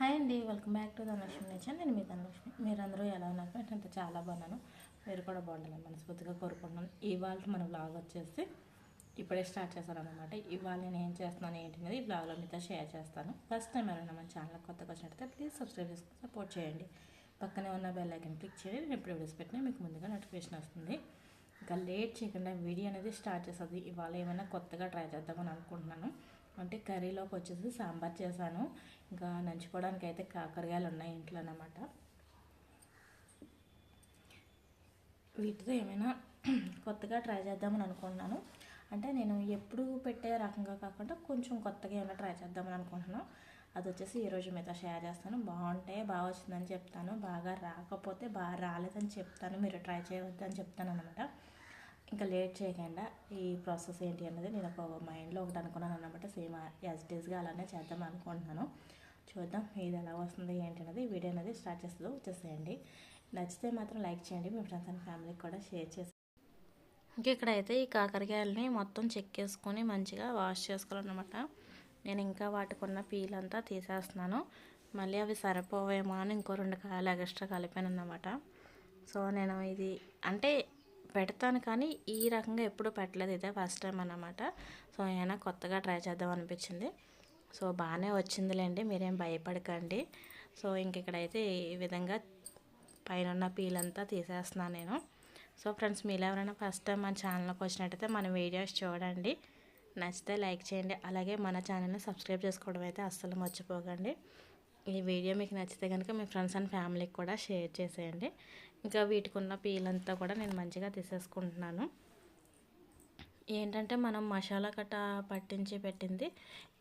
Hi అండి welcome back to Dhanalakshmi nature. నేను మీ ధనలక్ష్మి. మీరందరూ ఎలా ఉన్నారు? అంటే చాలా బాగున్నాను. మీరు కూడా బాగుండాలని మనస్ఫూర్తిగా కోరుకుంటున్నాను. ఇవాళ మన బ్లాగ్ వచ్చేసి ఇప్పుడే స్టార్ట్ చేశాను అనమాట ఇవాళ నేను ఏం చేస్తున్నాను ఏంటి అనేది ఈ బ్లాగ్లో మీతో షేర్ చేస్తాను. ఫస్ట్ టైం ఎవరైనా మన ఛానల్ కొత్తగా వచ్చినట్టయితే ప్లీజ్ సబ్స్క్రైబ్ చేసుకుని సపోర్ట్ చేయండి. పక్కనే ఉన్న బెల్ ఐకన్ క్లిక్ చేయండి. నేను ఎప్పుడు వీడియోస్ పెట్టినా మీకు ముందుగా నోటిఫికేషన్ వస్తుంది. ఇంకా లేట్ చేయకుండా వీడియో అనేది స్టార్ట్ చేస్తుంది. ఇవాళ ఏమైనా కొత్తగా ట్రై చేద్దామని అనుకుంటున్నాను. అంటే కర్రీలోకి వచ్చేసి సాంబార్ చేశాను. ఇంకా నంచుకోవడానికి అయితే కాకరకాయలు ఉన్నాయి ఇంట్లో అన్నమాట వీటితో ఏమైనా కొత్తగా ట్రై చేద్దామని అనుకుంటున్నాను. అంటే నేను ఎప్పుడు పెట్టే రకంగా కాకుండా కొంచెం కొత్తగా ఏమైనా ట్రై చేద్దామని అనుకుంటున్నాను. అది వచ్చేసి ఈరోజు మీతో షేర్ చేస్తాను. బాగుంటే బాగా వచ్చిందని చెప్తాను. బాగా రాకపోతే బాగా రాలేదని చెప్తాను. మీరు ట్రై చేయవద్దని చెప్తాను అనమాట ఇంకా లేట్ చేయకుండా ఈ ప్రాసెస్ ఏంటి అన్నది నేను ఒక మైండ్లో ఒకటి అనుకున్నాను అనమాట సేమ్ యాజ్ ఇట్ ఈస్గా అలానే చేద్దాం అనుకుంటున్నాను. చూద్దాం ఇది ఎలా వస్తుంది ఏంటి అనేది వీడియో అనేది స్టార్ట్ చేస్తుందో వచ్చేసేయండి. నచ్చితే మాత్రం లైక్ చేయండి మీ ఫ్రెండ్స్ అండ్ ఫ్యామిలీకి కూడా షేర్ చేసి ఇంకా ఇక్కడైతే ఈ కాకరకాయలని మొత్తం చెక్ చేసుకొని మంచిగా వాష్ చేసుకోవాలన్నమాట. నేను ఇంకా వాటికున్న పీల్ అంతా తీసేస్తున్నాను. మళ్ళీ అవి సరిపోవేమో అని ఇంకో రెండు కాయలు ఎక్స్ట్రా కలిపాను అన్నమాట సో నేను ఇది అంటే పెడతాను కానీ ఈ రకంగా ఎప్పుడు పెట్టలేదు ఇదే ఫస్ట్ టైం అన్నమాట. సో ఏమైనా కొత్తగా ట్రై చేద్దాం అనిపించింది. సో బాగానే వచ్చిందిలేండి. మీరేం భయపడకండి. సో ఇంక ఇక్కడైతే ఈ విధంగా పైన పీల్ అంతా తీసేస్తున్నాను నేను. సో ఫ్రెండ్స్ మీరు ఎవరైనా ఫస్ట్ టైం మన ఛానల్కి వచ్చినట్టయితే మన వీడియోస్ చూడండి. నచ్చితే లైక్ చేయండి. అలాగే మన ఛానల్ని సబ్స్క్రైబ్ చేసుకోవడం అయితే అస్సలు మర్చిపోకండి. ఈ వీడియో మీకు నచ్చితే కనుక మీ ఫ్రెండ్స్ అండ్ ఫ్యామిలీకి కూడా షేర్ చేసేయండి. ఇంకా వీటికి ఉన్న పీలంతా కూడా నేను మంచిగా తీసేసుకుంటున్నాను. ఏంటంటే మనం మసాలా కట్ట పట్టించి పెట్టింది.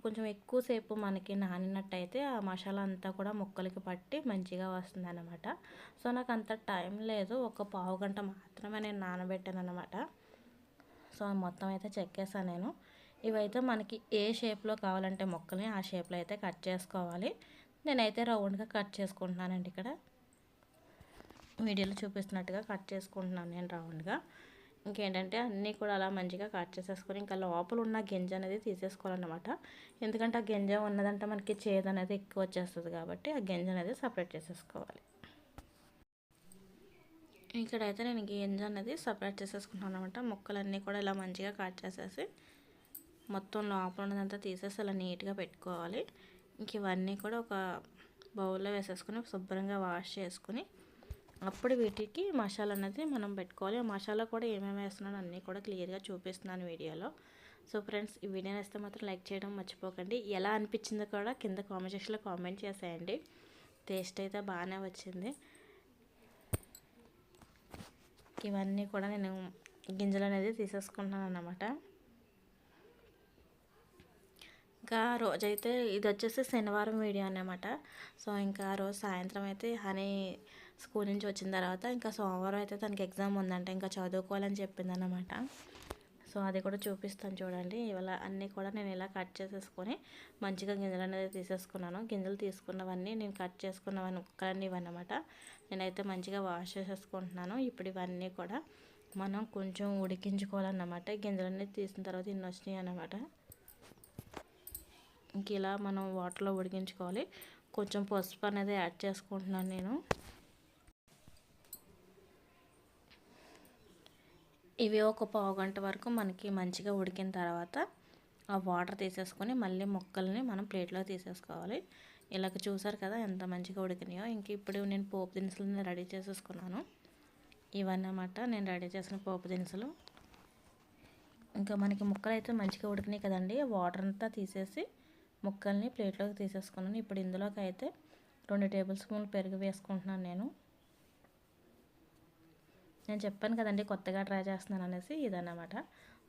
కొంచెం ఎక్కువసేపు మనకి నానినట్టయితే ఆ మసాలా అంతా కూడా ముక్కలకి పట్టి మంచిగా వస్తుంది అనమాట సో నాకు అంత టైం లేదు. ఒక పావు గంట మాత్రమే నేను నానబెట్టాను అనమాట సో మొత్తం అయితే చెక్కేసాను నేను. ఇవైతే మనకి ఏ షేప్లో కావాలంటే మొక్కల్ని ఆ షేప్లో అయితే కట్ చేసుకోవాలి. నేనైతే రౌండ్గా కట్ చేసుకుంటున్నానండి ఇక్కడ. వీడియోలో చూపిస్తున్నట్టుగా కట్ చేసుకుంటున్నాను నేను రౌండ్గా. ఇంకేంటంటే అన్నీ కూడా అలా మంచిగా కట్ చేసేసుకొని ఇంకా లోపల ఉన్న గింజ అనేది తీసేసుకోవాలన్నమాట. ఎందుకంటే ఆ గింజ ఉన్నదంటే మనకి చేదు అనేది ఎక్కువ వచ్చేస్తుంది కాబట్టి ఆ గింజ అనేది సపరేట్ చేసేసుకోవాలి. ఇక్కడైతే నేను గింజ అనేది సపరేట్ చేసేసుకుంటాను అనమాట ముక్కలన్నీ కూడా ఇలా మంచిగా కట్ చేసేసి మొత్తం లోపల ఉన్నదంతా తీసేసి అలా నీట్గా పెట్టుకోవాలి. ఇంక ఇవన్నీ కూడా ఒక బౌల్లో వేసేసుకొని శుభ్రంగా వాష్ చేసుకుని అప్పుడు వీటికి మసాలా అనేది మనం పెట్టుకోవాలి. ఆ మసాలా కూడా ఏమేమి వేస్తున్నాను అన్నీ కూడా క్లియర్గా చూపిస్తున్నాను వీడియోలో. సో ఫ్రెండ్స్ ఈ వీడియో వేస్తే మాత్రం లైక్ చేయడం మర్చిపోకండి. ఎలా అనిపించిందో కూడా కింద కామెంట్ సెక్షన్లో కామెంట్ చేసేయండి. టేస్ట్ అయితే బాగానే వచ్చింది. ఇవన్నీ కూడా నేను గింజలు అనేది తీసేసుకుంటున్నాను అన్నమాట. ఇంకా రోజైతే ఇది వచ్చేసి శనివారం వీడియో అన్నమాట. సో ఇంకా రోజు సాయంత్రం అయితే హనీ స్కూల్ నుంచి వచ్చిన తర్వాత ఇంకా సోమవారం అయితే తనకి ఎగ్జామ్ ఉందంట ఇంకా చదువుకోవాలని చెప్పింది సో అది కూడా చూపిస్తాను చూడండి. ఇవాళ అన్నీ కూడా నేను ఇలా కట్ చేసేసుకొని మంచిగా గింజలు అనేది తీసేసుకున్నాను. గింజలు తీసుకున్నవన్నీ నేను కట్ చేసుకున్నవన్నీ ముక్కలన్నీ ఇవన్నమాట నేనైతే మంచిగా వాష్ చేసేసుకుంటున్నాను. ఇప్పుడు ఇవన్నీ కూడా మనం కొంచెం ఉడికించుకోవాలన్నమాట. గింజలన్నీ తీసిన తర్వాత ఇన్ని వచ్చినాయి అన్నమాట. ఇంక ఇలా మనం వాటర్లో ఉడికించుకోవాలి. కొంచెం పసుపు అనేది యాడ్ చేసుకుంటున్నాను నేను. ఇవి ఒక పావు గంట వరకు మనకి మంచిగా ఉడికిన తర్వాత ఆ వాటర్ తీసేసుకొని మళ్ళీ ముక్కల్ని మనం ప్లేట్లో తీసేసుకోవాలి. ఇలాగ చూసారు కదా ఎంత మంచిగా ఉడికినాయో. ఇంక ఇప్పుడు నేను పోపు దినుసులని రెడీ చేసేసుకున్నాను. ఇవన్నమాట నేను రెడీ చేసిన పోపు దినుసులు. ఇంకా మనకి ముక్కలు అయితే మంచిగా ఉడికినాయి కదండి. వాటర్ అంతా తీసేసి ముక్కల్ని ప్లేట్లోకి తీసేసుకున్నాను. ఇప్పుడు ఇందులోకి అయితే రెండు టేబుల్ స్పూన్లు పెరుగు వేసుకుంటున్నాను నేను. నేను చెప్పాను కదండి కొత్తగా ట్రై చేస్తున్నాను అనేసి ఇదన్నమాట.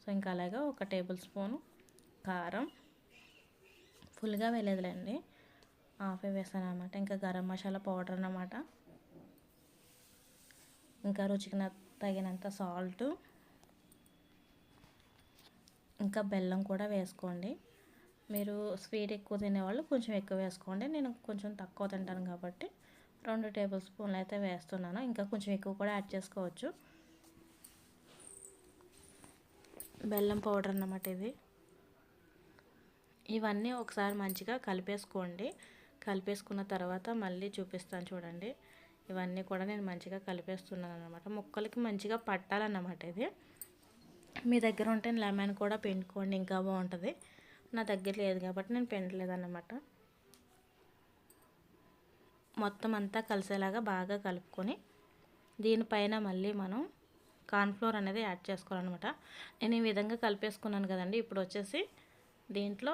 సో ఇంకా అలాగే ఒక టేబుల్ స్పూను కారం. ఫుల్గా వేయలేదులేండి హాఫే వేసాను అనమాట ఇంకా గరం మసాలా పౌడర్ అన్నమాట. ఇంకా రుచికి తగినంత సాల్ట్. ఇంకా బెల్లం కూడా వేసుకోండి. మీరు స్వీట్ ఎక్కువ తినేవాళ్ళు కొంచెం ఎక్కువ వేసుకోండి. నేను కొంచెం తక్కువ తింటాను కాబట్టి రెండు టేబుల్ స్పూన్లు అయితే వేస్తున్నాను. ఇంకా కొంచెం ఎక్కువ కూడా యాడ్ చేసుకోవచ్చు. బెల్లం పౌడర్ అన్నమాట ఇది. ఇవన్నీ ఒకసారి మంచిగా కలిపేసుకోండి. కలిపేసుకున్న తర్వాత మళ్ళీ చూపిస్తాను చూడండి. ఇవన్నీ కూడా నేను మంచిగా కలిపేస్తున్నాను అనమాట ముక్కలకి మంచిగా పట్టాలన్నమాట ఇది. మీ దగ్గర ఉంటే లెమన్ కూడా పిండుకోండి ఇంకా బాగుంటుంది. నా దగ్గర లేదు కాబట్టి నేను పిండలేదన్నమాట. మొత్తం అంతా కలిసేలాగా బాగా కలుపుకొని దీనిపైన మళ్ళీ మనం కార్న్ఫ్లోర్ అనేది యాడ్ చేసుకోవాలన్నమాట. నేను ఈ విధంగా కలిపేసుకున్నాను కదండి. ఇప్పుడు వచ్చేసి దీంట్లో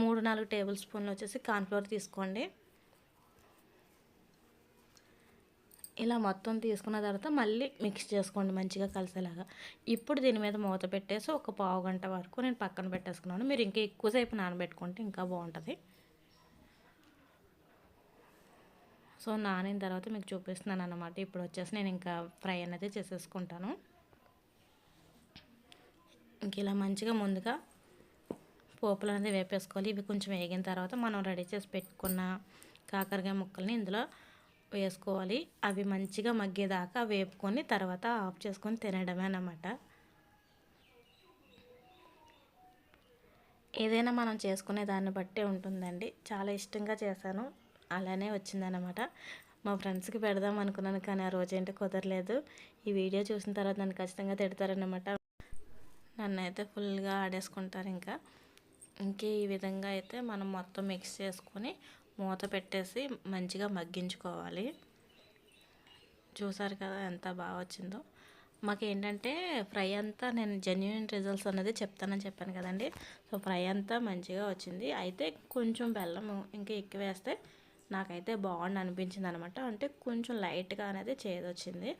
మూడు నాలుగు టేబుల్ స్పూన్లు వచ్చేసి కార్న్ఫ్లోర్ తీసుకోండి. ఇలా మొత్తం తీసుకున్న తర్వాత మళ్ళీ మిక్స్ చేసుకోండి మంచిగా కలిసేలాగా. ఇప్పుడు దీని మీద మూత పెట్టేసి ఒక పావు గంట వరకు నేను పక్కన పెట్టేసుకున్నాను. మీరు ఇంకా ఎక్కువసేపు నానబెట్టుకుంటే ఇంకా బాగుంటుంది. సో నానిన తర్వాత మీకు చూపిస్తున్నాను అనమాట ఇప్పుడు వచ్చేసి నేను ఇంకా ఫ్రై అనేది చేసేసుకుంటాను. ఇంక ఇలా మంచిగా ముందుగా పోపులు అనేది వేపేసుకోవాలి. ఇవి కొంచెం వేగిన తర్వాత మనం రెడీ చేసి పెట్టుకున్న కాకరకాయ ముక్కల్ని ఇందులో వేసుకోవాలి. అవి మంచిగా మగ్గేదాకా వేపుకొని తర్వాత ఆఫ్ చేసుకొని తినడమే అన్నమాట. ఏదైనా మనం చేసుకునే దాన్ని బట్టే ఉంటుందండి. చాలా ఇష్టంగా చేశాను. అలానే వచ్చిందనమాట మా ఫ్రెండ్స్కి పెడదాం అనుకున్నాను కానీ ఆ రోజు ఏంటో కుదరలేదు. ఈ వీడియో చూసిన తర్వాత నన్ను ఖచ్చితంగా తిడతారనమాట నన్ను అయితే ఫుల్గా ఆడేసుకుంటారు ఇంకా. ఇంకే ఈ విధంగా అయితే మనం మొత్తం మిక్స్ చేసుకొని మూత పెట్టేసి మంచిగా మగ్గించుకోవాలి. చూసారు కదా ఎంత బాగా వచ్చిందో. మాకేంటంటే ఫ్రై అంతా నేను జెన్యున్ రిజల్ట్స్ అనేది చెప్తానని చెప్పాను కదండి. సో ఫ్రై అంతా మంచిగా వచ్చింది. అయితే కొంచెం బెల్లం ఇంకా ఎక్కువ వేస్తే నాకైతే బాగుండి అనిపించింది అనమాట అంటే కొంచెం లైట్గా అనేది చేదొచ్చింది.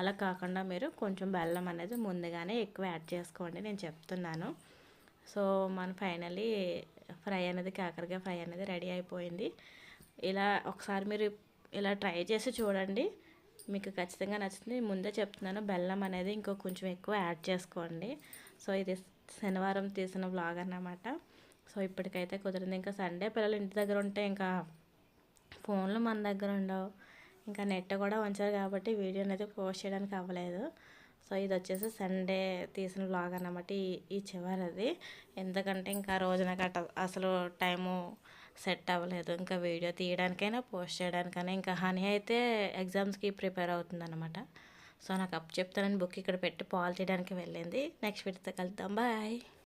అలా కాకుండా మీరు కొంచెం బెల్లం అనేది ముందుగానే ఎక్కువ యాడ్ చేసుకోండి నేను చెప్తున్నాను. సో మన ఫైనలీ ఫ్రై అనేది కాకరకాయ ఫ్రై అనేది రెడీ అయిపోయింది. ఇలా ఒకసారి మీరు ఇలా ట్రై చేసి చూడండి. మీకు ఖచ్చితంగా నచ్చుతుంది. ముందే చెప్తున్నాను బెల్లం అనేది ఇంకో కొంచెం ఎక్కువ యాడ్ చేసుకోండి. సో ఇది శనివారం తీసిన బ్లాగ్ అన్నమాట. సో ఇప్పటికైతే కుదిరింది. ఇంకా సండే పిల్లలు ఇంటి దగ్గర ఉంటే ఇంకా ఫోన్లు మన దగ్గర ఉండవు. ఇంకా నెట్ కూడా ఉంచారు కాబట్టి వీడియో అనేది పోస్ట్ చేయడానికి అవ్వలేదు. సో ఇది వచ్చేసి సండే తీసిన బ్లాగ్ అన్నమాట ఈ ఈ చివరిది. ఎందుకంటే ఇంకా రోజున గట్ట అసలు టైము సెట్ అవ్వలేదు. ఇంకా వీడియో తీయడానికైనా పోస్ట్ చేయడానికైనా ఇంకా హనీ అయితే ఎగ్జామ్స్కి ప్రిపేర్ అవుతుందన్నమాట. సో నాకు అప్ చెప్తానని బుక్ ఇక్కడ పెట్టి పాల్ చేయడానికి వెళ్ళింది. నెక్స్ట్ వీడియోతో కలుద్దాం. బాయ్.